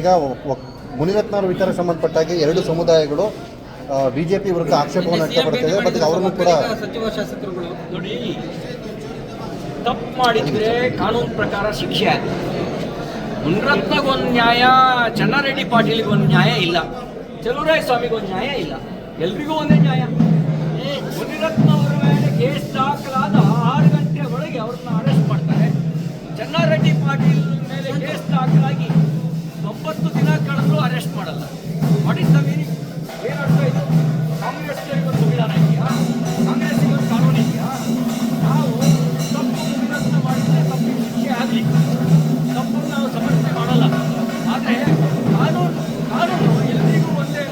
ಈಗ ಮುನಿರತ್ನ ವಿಚಾರ ಸಂಬಂಧಪಟ್ಟಾಗಿ ಎರಡು ಸಮುದಾಯಗಳು ಬಿಜೆಪಿ ವಿರುದ್ಧ ಆಕ್ಷೇಪವನ್ನು ವ್ಯಕ್ತಪಡ್ತಿದೆ ಬಟ್ ಅವರನ್ನು ಕೂಡ ಸಚಿವ ಶಾಸಕರುಗಳು ನೋಡಿ ತಪ್ಪು ಮಾಡಿದ್ರೆ ಕಾನೂನು ಪ್ರಕಾರ ಶಿಕ್ಷೆ ಮುನಿರತ್ನಗೊಂದು ನ್ಯಾಯ ಚೆನ್ನಾರೆಡ್ಡಿ ಒಂದು ನ್ಯಾಯ ಇಲ್ಲ. ಚಲುರಾಯ ಸ್ವಾಮಿಗೊಂದು ನ್ಯಾಯ ಇಲ್ಲ. ಎಲ್ರಿಗೂ ಒಂದೇ ನ್ಯಾಯ. ಮುನಿರತ್ನ ಅವರ ಮೇಲೆ ಕೇಸ್ ದಾಖಲಾದ ಆರು ಗಂಟೆ ಒಳಗೆ ಅವ್ರನ್ನ ಅರೆಸ್ಟ್ ಮಾಡ್ತಾರೆ. ಚನ್ನಾರೆಡ್ಡಿ ಪಾಟೀಲ್ ಮೇಲೆ ಕೇಸ್ ದಾಖಲಾಗಿ ತೊಂಬತ್ತು ದಿನ ಕಳೆದ್ರು ಅರೆಸ್ಟ್ ಮಾಡಲ್ಲ. ಮಾಡಿ ಸಮೀರಿ ಏನರ್ಥ ಇದು? ಕಾಂಗ್ರೆಸ್ ಸಂವಿಧಾನ ಇದೆಯಾ? ಕಾಂಗ್ರೆಸ್ಸಿಗೊಂದು ಕಾನೂನು ಇದೆಯಾ? ನಾವು ತಪ್ಪು ವಿನಂತ ಮಾಡಿದ್ರೆ ತಪ್ಪು ಶಿಕ್ಷೆ ಆಗಲಿ ತಪ್ಪನ್ನು ನಾವು ಸಮರ್ಥನೆ ಮಾಡಲ್ಲ. ಆದರೆ ಕಾನೂನು ಕಾನೂನು ಎಲ್ಲರಿಗೂ ಒಂದೇ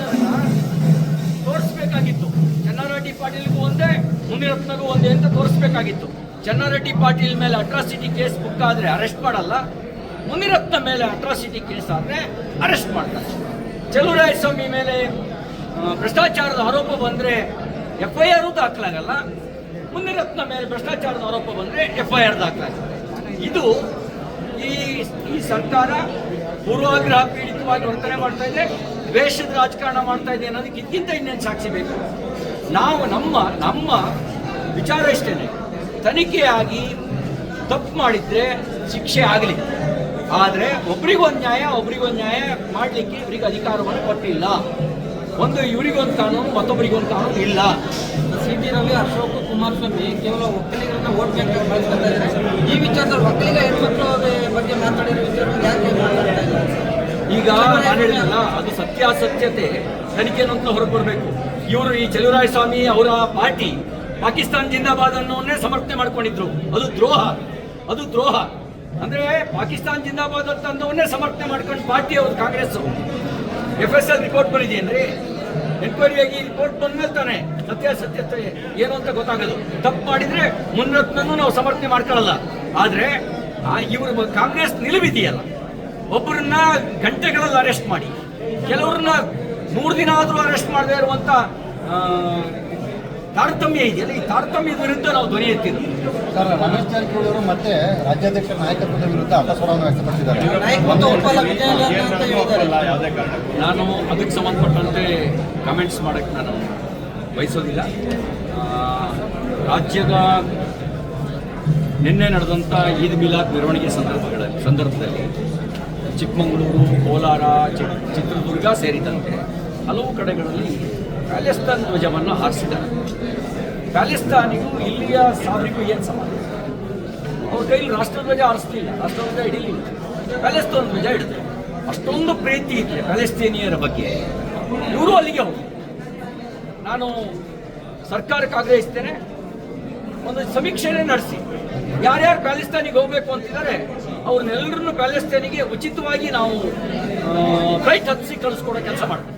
ತೋರಿಸ್ಬೇಕಾಗಿತ್ತು. ಚೆನ್ನಾರೆಡ್ಡಿ ಪಾಟೀಲ್ಗೂ ಒಂದೇ, ಮುನಿರತ್ನಗೂ ಒಂದೇ ಅಂತ ತೋರಿಸ್ಬೇಕಾಗಿತ್ತು. ಚೆನ್ನಾರೆಡ್ಡಿ ಪಾಟೀಲ್ ಮೇಲೆ ಅಟ್ರಾಸಿಟಿ ಕೇಸ್ ಬುಕ್ ಆದರೆ ಅರೆಸ್ಟ್ ಮಾಡಲ್ಲ. ಮುನಿರತ್ನ ಮೇಲೆ ಅಟ್ರಾಸಿಟಿ ಕೇಸ್ ಆದರೆ ಅರೆಸ್ಟ್ ಮಾಡ್ತಾರೆ. ಚಲುವರಾಯ ಸ್ವಾಮಿ ಮೇಲೆ ಭ್ರಷ್ಟಾಚಾರದ ಆರೋಪ ಬಂದರೆ ಎಫ್ ಐ ಆರು ದಾಖಲಾಗಲ್ಲ. ಮುನಿರತ್ನ ಮೇಲೆ ಭ್ರಷ್ಟಾಚಾರದ ಆರೋಪ ಬಂದರೆ ಎಫ್ ಐ ಆರ್ ದಾಖಲಾಗುತ್ತೆ ಇದು ಈ ಈ ಸರ್ಕಾರ ಪೂರ್ವಾಗ್ರಹ ಪೀಡಿತವಾಗಿ ವರ್ತನೆ ಮಾಡ್ತಾ ಇದೆ, ದ್ವೇಷದ ರಾಜಕಾರಣ ಮಾಡ್ತಾ ಇದೆ ಅನ್ನೋದಕ್ಕೆ ಇದಕ್ಕಿಂತ ಇನ್ನೇನು ಸಾಕ್ಷಿ ಬೇಕು? ನಾವು ನಮ್ಮ ನಮ್ಮ ವಿಚಾರ ಇಷ್ಟೇ ತನಿಖೆಯಾಗಿ ತಪ್ಪು ಮಾಡಿದರೆ ಶಿಕ್ಷೆ ಆಗಲಿ. ಆದರೆ ಒಬ್ರಿಗೊಂದು ನ್ಯಾಯ ಒಬ್ರಿಗೊಂದು ನ್ಯಾಯ ಮಾಡಲಿಕ್ಕೆ ಇವರಿಗೆ ಅಧಿಕಾರವನ್ನು ಕೊಟ್ಟಿಲ್ಲ. ಒಂದು ಇವರಿಗೊಂದು ಕಾನೂನು ಮತ್ತೊಬ್ಬರಿಗೊಂದು ಕಾನೂನು ಇಲ್ಲ. ಸಿ ಟಿ ರವಿ ಅಶೋಕ್ ಕುಮಾರಸ್ವಾಮಿ ಕೇವಲ ಒಕ್ಕಲಿಗರನ್ನ ಓಟ್ ಬ್ಯಾಂಕ್ ಬಳಸ್ಕೊತಾ ಇದ್ದಾರೆ. ಈ ವಿಚಾರದಲ್ಲಿ ಒಕ್ಕಲಿಗ ಹೆಣ್ಮಕ್ಳು ಬಗ್ಗೆ ಮಾತಾಡಿರೋ ವಿಚಾರ ಯಾಕೆ ಮಾತಾಡ್ತಾ ಇಲ್ಲ? ಈಗ ನಾನು ಹೇಳಿದಲ್ಲ ಅದು ಸತ್ಯಾಸತ್ಯತೆ. ತನಿಖೆ ನಂತರ ಹೊರಗೆ ಬರಬೇಕು ಇವರು ಈ ಚಲುವರಾಯ ಸ್ವಾಮಿ ಅವರ ಪಾರ್ಟಿ ಪಾಕಿಸ್ತಾನ ಜಿಂದಾಬಾದ್ ಅನ್ನೋನ್ನೇ ಸಮರ್ಥನೆ ಮಾಡ್ಕೊಂಡಿದ್ರು. ಅದು ದ್ರೋಹ. ಅದು ದ್ರೋಹ. ಅಂದ್ರೆ ಪಾಕಿಸ್ತಾನ ಜಿಂದಾಬಾದ್ ಅಂತ ಅಂದವನ್ನೇ ಸಮರ್ಥನೆ ಮಾಡ್ಕೊಂಡು ಪಾರ್ಟಿ ಅವ್ರು Congress. F S L report ಬಂದಿದೆಯೇನ್ರಿ enquiry ಆಗಿ ರಿಪೋರ್ಟ್ ಬಂದ್ಮೇಲೆ ತಾನೆ ಸತ್ಯಾಸತ್ಯತೆ ಏನು ಅಂತ ಗೊತ್ತಾಗೋದು ತಪ್ಪು ಮಾಡಿದ್ರೆ ಮುನ್ನತ್ನೂ ನಾವು ಸಮರ್ಥನೆ ಮಾಡ್ಕೊಳ್ಳಲ್ಲ. ಆದ್ರೆ ಇವರು ಕಾಂಗ್ರೆಸ್ ನಿಲುವಿದೆಯಲ್ಲ. ಒಬ್ಬರನ್ನ ಗಂಟೆಗಳಲ್ಲಿ ಅರೆಸ್ಟ್ ಮಾಡಿ. ಕೆಲವ್ರನ್ನ ನೂರು ದಿನ ಆದರೂ ಅರೆಸ್ಟ್ ಮಾಡದೇ ಇರುವಂತ ಆ, ತಾರತಮ್ಯ ಇದೆಯಲ್ಲ ಈ ತಾರತಮ್ಯದ ವಿರುದ್ಧ ನಾವು ಧ್ವನಿ ಎತ್ತಿದ್ದು ಸರ್ ರಮೇಶ್ ಜಾರಕಿಹೊಳಿ ಅವರು ಮತ್ತೆ ರಾಜ್ಯಾಧ್ಯಕ್ಷ ನಾಯಕತ್ವದ ವಿರುದ್ಧ ಅಪಸ್ವರವನ್ನು ವ್ಯಕ್ತಪಡಿಸಿದ್ದಾರೆ. ನಾನು ಅದಕ್ಕೆ ಸಂಬಂಧಪಟ್ಟಂತೆ ಕಮೆಂಟ್ಸ್ ಮಾಡೋಕ್ಕೆ ನಾನು ಬಯಸೋದಿಲ್ಲ. ಆ, ರಾಜ್ಯದ ನಿನ್ನೆ ನಡೆದಂಥ ಈದ್ ಮಿಲಾದ್ ಮೆರವಣಿಗೆ ಸಂದರ್ಭಗಳಲ್ಲಿ ಸಂದರ್ಭದಲ್ಲಿ ಚಿಕ್ಕಮಗಳೂರು ಕೋಲಾರ ಚಿ- ಚಿತ್ರದುರ್ಗ ಸೇರಿದಂತೆ ಹಲವು ಕಡೆಗಳಲ್ಲಿ ಪ್ಯಾಲೆಸ್ತಾನ್ ಧ್ವಜವನ್ನು ಹಾರಿಸಿದ್ದಾರೆ. ಪ್ಯಾಲೆಸ್ತಾನಿಗೂ ಇಲ್ಲಿಯ ಸಾವಿರಿಗೂ ಏನು ಸಂಬಂಧ? ಅವ್ರ ಕೈಲಿ ರಾಷ್ಟ್ರಧ್ವಜ ರಾಷ್ಟ್ರ ರಾಷ್ಟ್ರಧ್ವಜ ಹಿಡಿಲಿಲ್ಲ. ಪ್ಯಾಲೆಸ್ತಾನ್ ಧ್ವಜ ಹಿಡಿದ್ರು. ಅಷ್ಟೊಂದು ಪ್ರೀತಿ ಇದೆ ಪ್ಯಾಲೆಸ್ತೀನಿಯರ ಬಗ್ಗೆ. ಇವರು ಅಲ್ಲಿಗೆ ಹೋಗಿ ನಾನು ಸರ್ಕಾರಕ್ಕೆ ಆಗ್ರಹಿಸ್ತೇನೆ, ಒಂದು ಸಮೀಕ್ಷೆನೇ ನಡೆಸಿ. ಯಾರ್ಯಾರು ಪ್ಯಾಲೆಸ್ತಾನಿಗೆ ಹೋಗಬೇಕು ಅಂತಿದ್ದಾರೆ ಅವ್ರನ್ನೆಲ್ಲರನ್ನು ಪ್ಯಾಲೆಸ್ತಾನಿಗೆ ಉಚಿತವಾಗಿ ನಾವು ಫ್ಲೈಟ್ ಹತ್ತಿಸಿ ಕಳಿಸ್ಕೊಡೋ ಕೆಲಸ ಮಾಡ್ತೀವಿ.